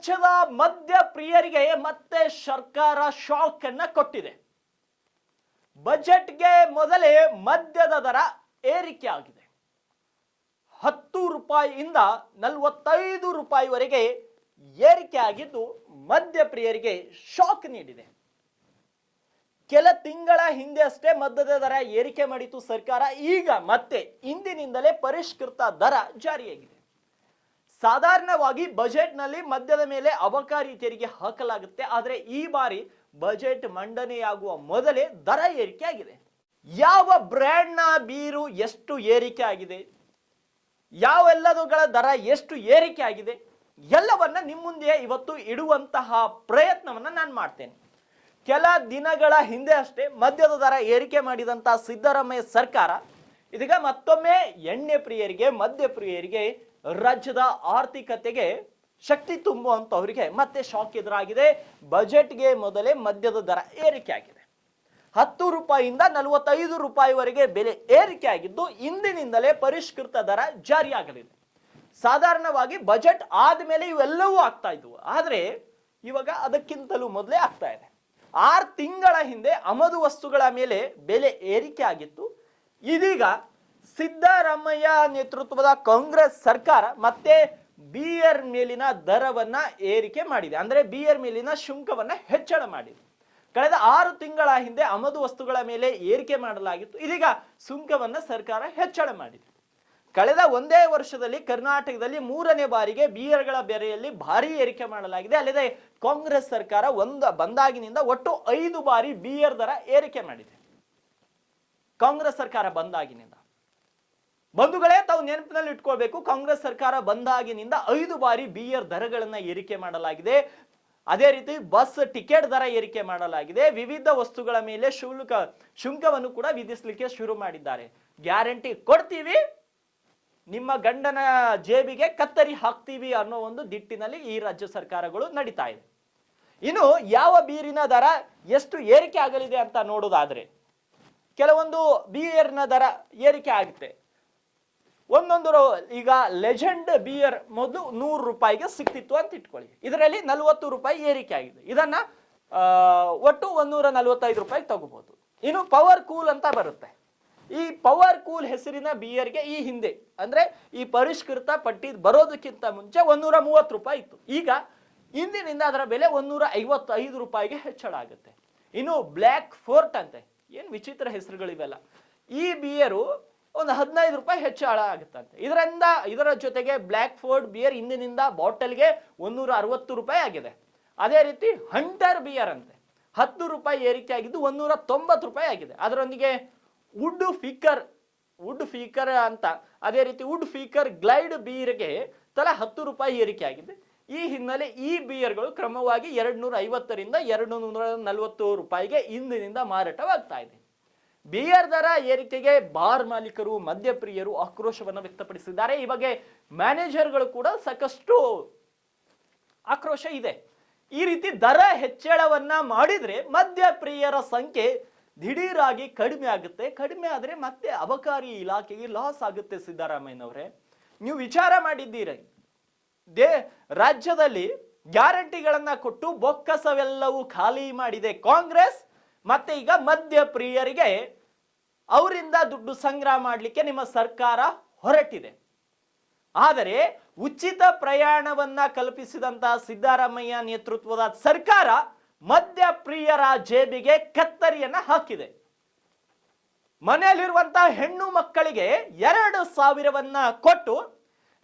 ರಾಜ್ಯದ ಮದ್ಯ ಪ್ರಿಯರಿಗೆ ಮತ್ತೆ ಸರ್ಕಾರ ಶಾಕ್ ಅನ್ನ ಕೊಟ್ಟಿದೆ. ಬಜೆಟ್ಗೆ ಮೊದಲೇ ಮದ್ಯದ ದರ ಏರಿಕೆ ಆಗಿದೆ. ಹತ್ತು ರೂಪಾಯಿಯಿಂದ ನಲವತ್ತೈದು ರೂಪಾಯಿವರೆಗೆ ಏರಿಕೆ ಆಗಿದ್ದು ಮದ್ಯ ಪ್ರಿಯರಿಗೆ ಶಾಕ್ ನೀಡಿದೆ. ಕೆಲ ತಿಂಗಳ ಹಿಂದೆ ಅಷ್ಟೇ ಮದ್ಯದ ದರ ಏರಿಕೆ ಮಾಡಿತು ಸರ್ಕಾರ. ಈಗ ಮತ್ತೆ ಇಂದಿನಿಂದಲೇ ಪರಿಷ್ಕೃತ ದರ ಜಾರಿಯಾಗಿದೆ. ಸಾಧಾರಣವಾಗಿ ಬಜೆಟ್ನಲ್ಲಿ ಮದ್ಯದ ಮೇಲೆ ಅಬಕಾರಿ ತೆರಿಗೆ ಹಾಕಲಾಗುತ್ತೆ. ಆದರೆ ಈ ಬಾರಿ ಬಜೆಟ್ ಮಂಡನೆಯಾಗುವ ಮೊದಲೇ ದರ ಏರಿಕೆ ಆಗಿದೆ. ಯಾವ ಬ್ರ್ಯಾಂಡ್ನ ಬೀರು ಎಷ್ಟು ಏರಿಕೆ ಆಗಿದೆ? ಯಾವೆಲ್ಲದುಗಳ ದರ ಎಷ್ಟು ಏರಿಕೆ ಆಗಿದೆ? ಎಲ್ಲವನ್ನ ನಿಮ್ಮ ಮುಂದೆ ಇವತ್ತು ಇಡುವಂತಹ ಪ್ರಯತ್ನವನ್ನ ನಾನು ಮಾಡ್ತೇನೆ. ಕೆಲ ದಿನಗಳ ಹಿಂದೆ ಅಷ್ಟೇ ಮದ್ಯದ ದರ ಏರಿಕೆ ಮಾಡಿದಂತಹ ಸಿದ್ದರಾಮಯ್ಯ ಸರ್ಕಾರ ಇದೀಗ ಮತ್ತೊಮ್ಮೆ ಎಣ್ಣೆ ಪ್ರಿಯರಿಗೆ, ಮದ್ಯ ಪ್ರಿಯರಿಗೆ ರಾಜ್ಯದ ಆರ್ಥಿಕತೆಗೆ ಶಕ್ತಿ ತುಂಬುವಂತವರಿಗೆ ಮತ್ತೆ ಶಾಕ್ ಎದುರಾಗಿದೆ. ಬಜೆಟ್ಗೆ ಮೊದಲೇ ಮದ್ಯದ ದರ ಏರಿಕೆ ಆಗಿದೆ ಹತ್ತು ರೂಪಾಯಿಯಿಂದ ನಲವತ್ತೈದು ರೂಪಾಯಿವರೆಗೆ ಬೆಲೆ ಏರಿಕೆ ಆಗಿದ್ದು ಇಂದಿನಿಂದಲೇ ಪರಿಷ್ಕೃತ ದರ ಜಾರಿಯಾಗಲಿದೆ. ಸಾಧಾರಣವಾಗಿ ಬಜೆಟ್ ಆದಮೇಲೆ ಇವೆಲ್ಲವೂ ಆಗ್ತಾ ಇದ್ವು. ಆದರೆ ಇವಾಗ ಅದಕ್ಕಿಂತಲೂ ಮೊದಲೇ ಆಗ್ತಾ ಇದೆ. ಆರು ತಿಂಗಳ ಹಿಂದೆ ಆಮದು ವಸ್ತುಗಳ ಮೇಲೆ ಬೆಲೆ ಏರಿಕೆ ಆಗಿತ್ತು ಇದೀಗ ಸಿದ್ದರಾಮಯ್ಯ ನೇತೃತ್ವದ ಕಾಂಗ್ರೆಸ್ ಸರ್ಕಾರ ಮತ್ತೆ ಬಿಯರ್ ಮೇಲಿನ ದರವನ್ನ ಏರಿಕೆ ಮಾಡಿದೆ. ಅಂದ್ರೆ ಬಿಯರ್ ಮೇಲಿನ ಶುಂಕವನ್ನ ಹೆಚ್ಚಳ ಮಾಡಿದೆ. ಕಳೆದ ಆರು ತಿಂಗಳ ಹಿಂದೆ ಆಮದು ವಸ್ತುಗಳ ಮೇಲೆ ಏರಿಕೆ ಮಾಡಲಾಗಿತ್ತು. ಇದೀಗ ಸುಂಕವನ್ನ ಸರ್ಕಾರ ಹೆಚ್ಚಳ ಮಾಡಿದೆ. ಕಳೆದ ಒಂದೇ ವರ್ಷದಲ್ಲಿ ಕರ್ನಾಟಕದಲ್ಲಿ ಮೂರನೇ ಬಾರಿಗೆ ಬಿಯರ್ಗಳ ಬೆರೆಯಲ್ಲಿ ಭಾರಿ ಏರಿಕೆ ಮಾಡಲಾಗಿದೆ. ಅಲ್ಲದೆ ಕಾಂಗ್ರೆಸ್ ಸರ್ಕಾರ ಒಂದು ಬಂದಾಗಿನಿಂದ ಒಟ್ಟು ಐದು ಬಾರಿ ಬಿಯರ್ ದರ ಏರಿಕೆ ಮಾಡಿದೆ. ಕಾಂಗ್ರೆಸ್ ಸರ್ಕಾರ ಬಂದಾಗಿನಿಂದ. ಬಂಧುಗಳೇ, ತಾವು ನೆನಪಿನಲ್ಲಿ ಇಟ್ಕೊಳ್ಬೇಕು ಕಾಂಗ್ರೆಸ್ ಸರ್ಕಾರ ಬಂದಾಗಿನಿಂದ ಐದು ಬಾರಿ ಬಿಯರ್ ದರಗಳನ್ನ ಏರಿಕೆ ಮಾಡಲಾಗಿದೆ. ಅದೇ ರೀತಿ ಬಸ್ ಟಿಕೆಟ್ ದರ ಏರಿಕೆ ಮಾಡಲಾಗಿದೆ. ವಿವಿಧ ವಸ್ತುಗಳ ಮೇಲೆ ಶುಲ್ಕ, ಶುಂಕವನ್ನು ಕೂಡ ವಿಧಿಸಲಿಕ್ಕೆ ಶುರು ಮಾಡಿದ್ದಾರೆ. ಗ್ಯಾರಂಟಿ ಕೊಡ್ತೀವಿ, ನಿಮ್ಮ ಗಂಡನ ಜೇಬಿಗೆ ಕತ್ತರಿ ಹಾಕ್ತೀವಿ ಅನ್ನೋ ಒಂದು ದಿಟ್ಟಿನಲ್ಲಿ ಈ ರಾಜ್ಯ ಸರ್ಕಾರಗಳು ನಡೀತಾ ಇದೆ. ಇನ್ನು ಯಾವ ಬೀರಿನ ದರ ಎಷ್ಟು ಏರಿಕೆ ಆಗಲಿದೆ ಅಂತ ನೋಡೋದಾದ್ರೆ, ಕೆಲವೊಂದು ಬಿಯರ್ನ ದರ ಏರಿಕೆ ಆಗುತ್ತೆ. ಒಂದೊಂದು ಈಗ ಲೆಜೆಂಡ್ ಬಿಯರ್ ಮೊದಲು ನೂರು ರೂಪಾಯಿಗೆ ಸಿಕ್ತಿತ್ತು ಅಂತ ಇಟ್ಕೊಳ್ಳಿ. ಇದರಲ್ಲಿ ನಲವತ್ತು ರೂಪಾಯಿ ಏರಿಕೆ ಆಗಿದೆ. ಇದನ್ನ ಒಟ್ಟು ಒಂದೂರ ನಲವತ್ತೈದು ರೂಪಾಯಿ ತಗೋಬಹುದು ಇನ್ನು ಪವರ್ ಕೂಲ್ ಅಂತ ಬರುತ್ತೆ. ಈ ಪವರ್ ಕೂಲ್ ಹೆಸರಿನ ಬಿಯರ್ಗೆ ಈ ಹಿಂದೆ, ಅಂದ್ರೆ ಈ ಪರಿಷ್ಕೃತ ಪಟ್ಟಿ ಬರೋದಕ್ಕಿಂತ ಮುಂಚೆ ಒಂದೂರ ಮೂವತ್ತು ರೂಪಾಯಿ ಇತ್ತು. ಈಗ ಇಂದಿನಿಂದ ಅದರ ಬೆಲೆ ಒಂದೂರ ಐವತ್ತೈದು ರೂಪಾಯಿಗೆ ಹೆಚ್ಚಳ ಆಗುತ್ತೆ. ಇನ್ನು ಬ್ಲ್ಯಾಕ್ ಫೋರ್ಟ್ ಅಂತೆ. ಏನು ವಿಚಿತ್ರ ಹೆಸರುಗಳಿವೆಲ್ಲ. ಈ ಬಿಯರು ಒಂದು ಹದಿನೈದು ರೂಪಾಯಿ ಹೆಚ್ಚಳ ಆಗುತ್ತಂತೆ. ಇದರಿಂದ ಇದರ ಜೊತೆಗೆ ಬ್ಲ್ಯಾಕ್ ಫೋರ್ಡ್ ಬಿಯರ್ ಇಂದಿನಿಂದ ಬಾಟಲ್ಗೆ ಒಂದೂರ ಅರವತ್ತು ರೂಪಾಯಿ ಆಗಿದೆ. ಅದೇ ರೀತಿ ಹಂಟರ್ ಬಿಯರ್ ಅಂತೆ. ಹತ್ತು ರೂಪಾಯಿ ಏರಿಕೆ ಆಗಿದ್ದು ಒಂದೂರ ತೊಂಬತ್ತು ರೂಪಾಯಿ ಆಗಿದೆ. ಅದರೊಂದಿಗೆ ವುಡ್ ಫೀಕರ್ ವುಡ್ ಫೀಕರ್ ಅಂತ. ಅದೇ ರೀತಿ ವುಡ್ ಫೀಕರ್ ಗ್ಲೈಡ್ ಬಿಯರ್ಗೆ ತಲಾ ಹತ್ತು ರೂಪಾಯಿ ಏರಿಕೆ ಆಗಿದೆ. ಈ ಹಿನ್ನೆಲೆ ಈ ಬಿಯರ್ಗಳು ಕ್ರಮವಾಗಿ ಎರಡು ನೂರ ಐವತ್ತರಿಂದ ಎರಡು ನೂರ ನಲವತ್ತು ರೂಪಾಯಿಗೆ ಇಂದಿನಿಂದ ಮಾರಾಟವಾಗ್ತಾ ಇದೆ. ಬಿಯರ್ ದರ ಏರಿಕೆಗೆ ಬಾರ್ ಮಾಲೀಕರು, ಮದ್ಯಪ್ರಿಯರು ಆಕ್ರೋಶವನ್ನು ವ್ಯಕ್ತಪಡಿಸಿದ್ದಾರೆ. ಈ ಬಗ್ಗೆ ಮ್ಯಾನೇಜರ್ಗಳು ಕೂಡ ಸಾಕಷ್ಟು ಆಕ್ರೋಶ ಇದೆ. ಈ ರೀತಿ ದರ ಹೆಚ್ಚಳವನ್ನ ಮಾಡಿದ್ರೆ ಮದ್ಯಪ್ರಿಯರ ಸಂಖ್ಯೆ ದಿಢೀರಾಗಿ ಕಡಿಮೆ ಆಗುತ್ತೆ. ಕಡಿಮೆ ಆದರೆ ಮತ್ತೆ ಅಬಕಾರಿ ಇಲಾಖೆಗೆ ಲಾಸ್ ಆಗುತ್ತೆ ಸಿದ್ದರಾಮಯ್ಯನವರೇ. ನೀವು ವಿಚಾರ ಮಾಡಿದ್ದೀರಿ. ದೇ, ರಾಜ್ಯದಲ್ಲಿ ಗ್ಯಾರಂಟಿಗಳನ್ನ ಕೊಟ್ಟು ಬೊಕ್ಕಸವೆಲ್ಲವೂ ಖಾಲಿ ಮಾಡಿದೆ ಕಾಂಗ್ರೆಸ್. ಮತ್ತೆ ಈಗ ಮದ್ಯ ಪ್ರಿಯರಿಗೆ ಅವರಿಂದ ದುಡ್ಡು ಸಂಗ್ರಹ ಮಾಡಲಿಕ್ಕೆ ನಿಮ್ಮ ಸರ್ಕಾರ ಹೊರಟಿದೆ. ಆದರೆ ಉಚಿತ ಪ್ರಯಾಣವನ್ನ ಕಲ್ಪಿಸಿದಂತಹ ಸಿದ್ದರಾಮಯ್ಯ ನೇತೃತ್ವದ ಸರ್ಕಾರ ಮದ್ಯ ಪ್ರಿಯರ ಜೇಬಿಗೆ ಕತ್ತರಿಯನ್ನ ಹಾಕಿದೆ. ಮನೆಯಲ್ಲಿರುವಂತಹ ಹೆಣ್ಣು ಮಕ್ಕಳಿಗೆ ಎರಡು ಸಾವಿರವನ್ನ ಕೊಟ್ಟು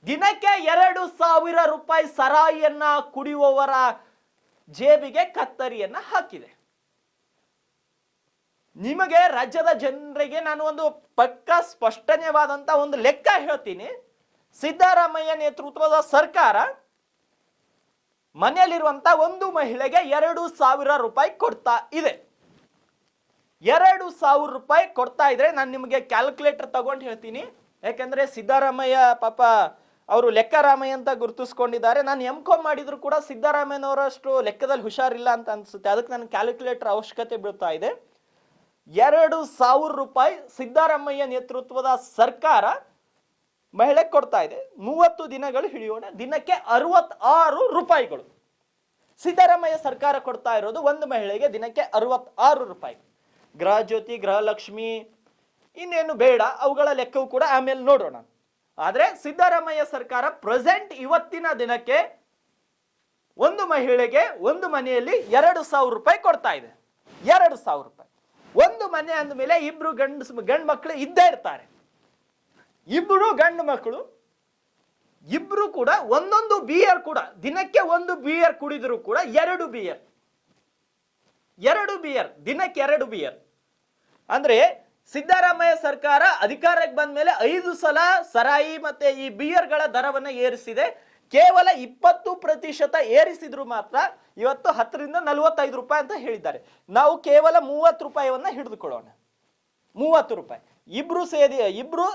ದಿನಕ್ಕೆ ಎರಡು ಸಾವಿರ ರೂಪಾಯಿ ಸರಾಯಿಯನ್ನ ಕುಡಿಯುವವರ ಜೇಬಿಗೆ ಕತ್ತರಿಯನ್ನ ಹಾಕಿದೆ. ನಿಮಗೆ ರಾಜ್ಯದ ಜನರಿಗೆ ನಾನು ಒಂದು ಪಕ್ಕ ಸ್ಪಷ್ಟನೆವಾದಂತ ಒಂದು ಲೆಕ್ಕ ಹೇಳ್ತೀನಿ. ಸಿದ್ದರಾಮಯ್ಯ ನೇತೃತ್ವದ ಸರ್ಕಾರ ಮನೆಯಲ್ಲಿರುವಂತ ಒಂದು ಮಹಿಳೆಗೆ ಎರಡು ಸಾವಿರ ರೂಪಾಯಿ ಕೊಡ್ತಾ ಇದೆ. ಎರಡು ಸಾವಿರ ರೂಪಾಯಿ ಕೊಡ್ತಾ ಇದ್ರೆ ನಾನು ನಿಮಗೆ ಕ್ಯಾಲ್ಕುಲೇಟರ್ ತಗೊಂಡು ಹೇಳ್ತೀನಿ. ಯಾಕಂದ್ರೆ ಸಿದ್ದರಾಮಯ್ಯ ಪಾಪ ಅವರು ಲೆಕ್ಕರಾಮಯ್ಯ ಅಂತ ಗುರುತಿಸ್ಕೊಂಡಿದ್ದಾರೆ. ನಾನು ಎಂ ಕಾಮ್ ಮಾಡಿದ್ರು ಕೂಡ ಸಿದ್ದರಾಮಯ್ಯನವರಷ್ಟು ಲೆಕ್ಕದಲ್ಲಿ ಹುಷಾರಿಲ್ಲ ಅಂತ ಅನ್ಸುತ್ತೆ. ಅದಕ್ಕೆ ನನ್ನ ಕ್ಯಾಲ್ಕುಲೇಟರ್ ಅವಶ್ಯಕತೆ ಬೀಳ್ತಾ ಇದೆ. ಎರಡು ಸಾವಿರ ರೂಪಾಯಿ ಸಿದ್ದರಾಮಯ್ಯ ನೇತೃತ್ವದ ಸರ್ಕಾರ ಮಹಿಳೆ ಕೊಡ್ತಾ ಇದೆ. ಮೂವತ್ತು ದಿನಗಳು ಹಿಡಿಯೋಣ. ದಿನಕ್ಕೆ ಅರವತ್ತಾರು ರೂಪಾಯಿಗಳು. ಸಿದ್ದರಾಮಯ್ಯ ಸರ್ಕಾರ ಕೊಡ್ತಾ ಇರೋದು ಒಂದು ಮಹಿಳೆಗೆ ದಿನಕ್ಕೆ ಅರವತ್ತಾರು ರೂಪಾಯಿ. ಗೃಹ ಜ್ಯೋತಿ ಗೃಹಲಕ್ಷ್ಮಿ ಇನ್ನೇನು ಬೇಡ, ಅವುಗಳ ಲೆಕ್ಕವು ಕೂಡ ಆಮೇಲೆ ನೋಡೋಣ. ಆದ್ರೆ ಸಿದ್ದರಾಮಯ್ಯ ಸರ್ಕಾರ ಪ್ರೆಸೆಂಟ್ ಇವತ್ತಿನ ದಿನಕ್ಕೆ ಒಂದು ಮಹಿಳೆಗೆ ಒಂದು ಮನೆಯಲ್ಲಿ ಎರಡು ಸಾವಿರ ರೂಪಾಯಿ ಕೊಡ್ತಾ ಇದೆ. ಎರಡು ಸಾವಿರ ರೂಪಾಯಿ. ಮನೆ ಅಂದಮೇಲೆ ಇಬ್ರು ಗಂಡು ಗಂಡು ಮಕ್ಕಳು ಇದ್ದೇ ಇರ್ತಾರೆ. ಇಬ್ರು ಗಂಡು ಮಕ್ಕಳು ಇಬ್ರು ಕೂಡ ಒಂದೊಂದು ಬಿಯರ್ ಕೂಡ, ದಿನಕ್ಕೆ ಒಂದು ಬಿಯರ್ ಕುಡಿದ್ರು ಕೂಡ ಎರಡು ಬಿಯರ್ ಎರಡು ಬಿಯರ್ ದಿನಕ್ಕೆ ಎರಡು ಬಿಯರ್ ಅಂದ್ರೆ ಸಿದ್ದರಾಮಯ್ಯ ಸರ್ಕಾರ ಅಧಿಕಾರಕ್ಕೆ ಬಂದ ಮೇಲೆ ಐದು ಸಲ ಸರಾಯಿ ಮತ್ತೆ ಈ ಬಿಯರ್ಗಳ ದರವನ್ನ ಏರಿಸಿದೆ. ಕೇವಲ ಇಪ್ಪತ್ತು ಪ್ರತಿಶತ ಏರಿಸಿದ್ರು ಮಾತ್ರ ಇವತ್ತು ಹತ್ತರಿಂದ ನಲವತ್ತೈದು ರೂಪಾಯಿ ಅಂತ ಹೇಳಿದ್ದಾರೆ. ನಾವು ಕೇವಲ ಮೂವತ್ತು ರೂಪಾಯಿವನ್ನ ಹಿಡಿದುಕೊಳ್ಳೋಣ. ಮೂವತ್ತು ರೂಪಾಯಿ. ಇಬ್ರು ಸೇರಿ, ಇಬ್ರು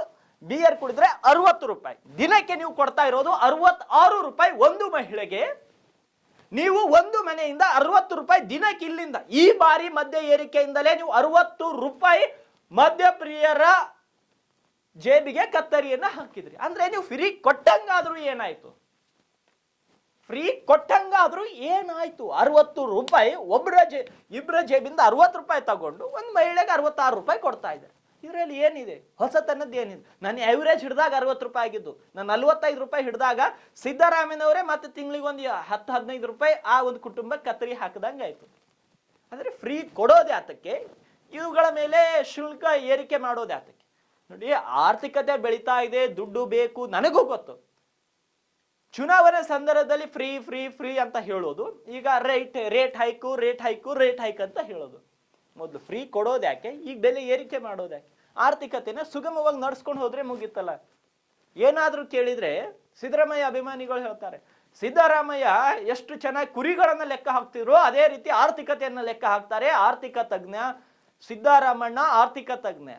ಬಿಯರ್ ಕುಡಿದ್ರೆ ಅರವತ್ತು ರೂಪಾಯಿ. ದಿನಕ್ಕೆ ನೀವು ಕೊಡ್ತಾ ಇರೋದು ಅರವತ್ತಾರು ರೂಪಾಯಿ ಒಂದು ಮಹಿಳೆಗೆ. ನೀವು ಒಂದು ಮನೆಯಿಂದ ಅರವತ್ತು ರೂಪಾಯಿ ದಿನಕ್ಕೆ ಇಲ್ಲಿಂದ, ಈ ಬಾರಿ ಮದ್ಯ ಏರಿಕೆಯಿಂದಲೇ ನೀವು ಅರವತ್ತು ರೂಪಾಯಿ ಮದ್ಯಪ್ರಿಯರ ಜೇಬಿಗೆ ಕತ್ತರಿಯನ್ನ ಹಾಕಿದ್ರಿ. ಅಂದ್ರೆ ನೀವು ಫ್ರೀ ಕೊಟ್ಟಂಗಾದ್ರೂ ಏನಾಯ್ತು? ಫ್ರೀ ಕೊಟ್ಟಂಗಾದ್ರೂ ಏನಾಯ್ತು? ಅರವತ್ತು ರೂಪಾಯಿ ಒಬ್ಬರ ಜೇ ಇಬ್ಬರ ಜೇಬಿಂದ ಅರವತ್ತು ರೂಪಾಯಿ ತಗೊಂಡು ಒಂದು ಮಹಿಳೆಗೆ ಅರವತ್ತಾರು ರೂಪಾಯಿ ಕೊಡ್ತಾ ಇದ್ದಾರೆ ಇದರಲ್ಲಿ ಏನಿದೆ? ಹೊಸತನದ್ದು ಏನಿದೆ? ನಾನು ಎವರೇಜ್ ಹಿಡಿದಾಗ ಅರವತ್ತು ರೂಪಾಯಿ ಆಗಿದ್ದು, ನಾನು ನಲ್ವತ್ತೈದು ರೂಪಾಯಿ ಹಿಡಿದಾಗ ಸಿದ್ದರಾಮಯ್ಯನವರೇ ಮತ್ತೆ ತಿಂಗಳಿಗೆ ಒಂದು ಹತ್ತು, ಹದಿನೈದು ರೂಪಾಯಿ ಆ ಒಂದು ಕುಟುಂಬಕ್ಕೆ ಕತ್ತರಿ ಹಾಕಿದಂಗೆ ಆಯಿತು. ಆದರೆ ಫ್ರೀ ಕೊಡೋದೇ ಆತಕ್ಕೆ, ಇವುಗಳ ಮೇಲೆ ಶುಲ್ಕ ಏರಿಕೆ ಮಾಡೋದೇ ಆತಕ್ಕೆ. ನೋಡಿ, ಆರ್ಥಿಕತೆ ಬೆಳೀತಾ ಇದೆ, ದುಡ್ಡು ಬೇಕು, ನನಗೂ ಗೊತ್ತು. ಚುನಾವಣೆ ಸಂದರ್ಭದಲ್ಲಿ ಫ್ರೀ ಫ್ರೀ ಫ್ರೀ ಅಂತ ಹೇಳೋದು. ಈಗ rate rate hike rate hike rate hike ಅಂತ ಹೇಳೋದು. ಮೊದಲು ಫ್ರೀ ಕೊಡೋದು ಯಾಕೆ? ಈಗ ಬೆಲೆ ಏರಿಕೆ ಮಾಡೋದು ಯಾಕೆ? ಆರ್ಥಿಕತೆನ ಸುಗಮವಾಗಿ ನಡ್ಸ್ಕೊಂಡು ಹೋದ್ರೆ ಮುಗೀತಲ್ಲ. ಏನಾದ್ರೂ ಕೇಳಿದ್ರೆ ಸಿದ್ದರಾಮಯ್ಯ ಅಭಿಮಾನಿಗಳು ಹೇಳ್ತಾರೆ, ಸಿದ್ದರಾಮಯ್ಯ ಎಷ್ಟು ಚೆನ್ನಾಗಿ ಕುರಿಗಳನ್ನ ಲೆಕ್ಕ ಹಾಕ್ತಿದ್ರು ಅದೇ ರೀತಿ ಆರ್ಥಿಕತೆಯನ್ನ ಲೆಕ್ಕ ಹಾಕ್ತಾರೆ. ಆರ್ಥಿಕ ತಜ್ಞ ಸಿದ್ದರಾಮಣ್ಣ ಆರ್ಥಿಕ ತಜ್ಞ.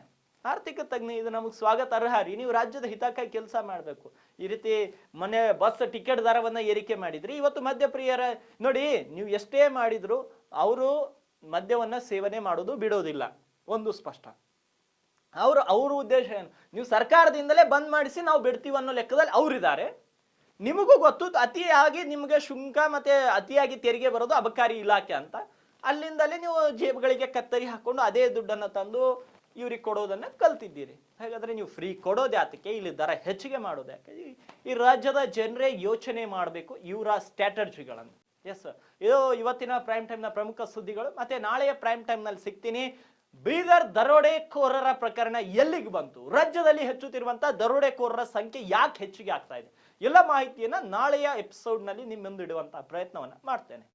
ಆರ್ಥಿಕ ತಜ್ಞ, ಇದು ನಮಗೆ ಸ್ವಾಗತ, ಅರ್ಹ. ರೀ, ನೀವು ರಾಜ್ಯದ ಹಿತಕ್ಕಾಗಿ ಕೆಲಸ ಮಾಡಬೇಕು. ಈ ರೀತಿ ಮನೆ ಬಸ್ ಟಿಕೆಟ್ ದರವನ್ನು ಏರಿಕೆ ಮಾಡಿದ್ರಿ. ಇವತ್ತು ಮದ್ಯಪ್ರಿಯರ, ನೋಡಿ, ನೀವು ಎಷ್ಟೇ ಮಾಡಿದ್ರು ಅವರು ಮದ್ಯವನ್ನು ಸೇವನೆ ಮಾಡೋದು ಬಿಡೋದಿಲ್ಲ. ಒಂದು ಸ್ಪಷ್ಟ. ಅವರು, ಅವ್ರ ಉದ್ದೇಶ ಏನು? ನೀವು ಸರ್ಕಾರದಿಂದಲೇ ಬಂದ್ ಮಾಡಿಸಿ ನಾವು ಬಿಡ್ತೀವಿ ಅನ್ನೋ ಲೆಕ್ಕದಲ್ಲಿ ಅವರಿದ್ದಾರೆ. ನಿಮಗೂ ಗೊತ್ತು, ಅತಿಯಾಗಿ ನಿಮಗೆ ಶುಂಕ ಮತ್ತೆ ಅತಿಯಾಗಿ ತೆರಿಗೆ ಬರೋದು ಅಬಕಾರಿ ಇಲಾಖೆ ಅಂತ. ಅಲ್ಲಿಂದಲೇ ನೀವು ಜೇಬುಗಳಿಗೆ ಕತ್ತರಿ ಹಾಕೊಂಡು ಅದೇ ದುಡ್ಡನ್ನು ತಂದು ಇವ್ರಿಗೆ ಕೊಡೋದನ್ನ ಕಲ್ತಿದ್ದೀರಿ. ಹಾಗಾದ್ರೆ ನೀವು ಫ್ರೀ ಕೊಡೋದು ಯಾತಕ್ಕೆ? ಇಲ್ಲಿ ದರ ಹೆಚ್ಚಿಗೆ ಮಾಡೋದು ಯಾಕೆ? ಈ- ರಾಜ್ಯದ ಜನರೇ ಯೋಚನೆ ಮಾಡಬೇಕು ಇವರ ಸ್ಟ್ರಾಟಜಿಗಳನ್ನು ಎಸ್ ಇದು ಇವತ್ತಿನ ಪ್ರೈಮ್ ಟೈಮ್ನ ಪ್ರಮುಖ ಸುದ್ದಿಗಳು. ಮತ್ತೆ ನಾಳೆಯ ಪ್ರೈಮ್ ಟೈಮ್ನಲ್ಲಿ ಸಿಗ್ತೀನಿ. ಬೀದರ್ ದರೋಡೆಕೋರರ ಪ್ರಕರಣ ಎಲ್ಲಿಗೆ ಬಂತು? ರಾಜ್ಯದಲ್ಲಿ ಹೆಚ್ಚುತ್ತಿರುವಂತಹ ದರೋಡೆಕೋರರ ಸಂಖ್ಯೆ ಯಾಕೆ ಹೆಚ್ಚಿಗೆ ಆಗ್ತಾ ಇದೆ? ಎಲ್ಲ ಮಾಹಿತಿಯನ್ನ ನಾಳೆಯ ಎಪಿಸೋಡ್ನಲ್ಲಿ ನಿಮ್ಮ ಮುಂದಿಡುವಂತಹ ಪ್ರಯತ್ನವನ್ನ ಮಾಡ್ತೇನೆ.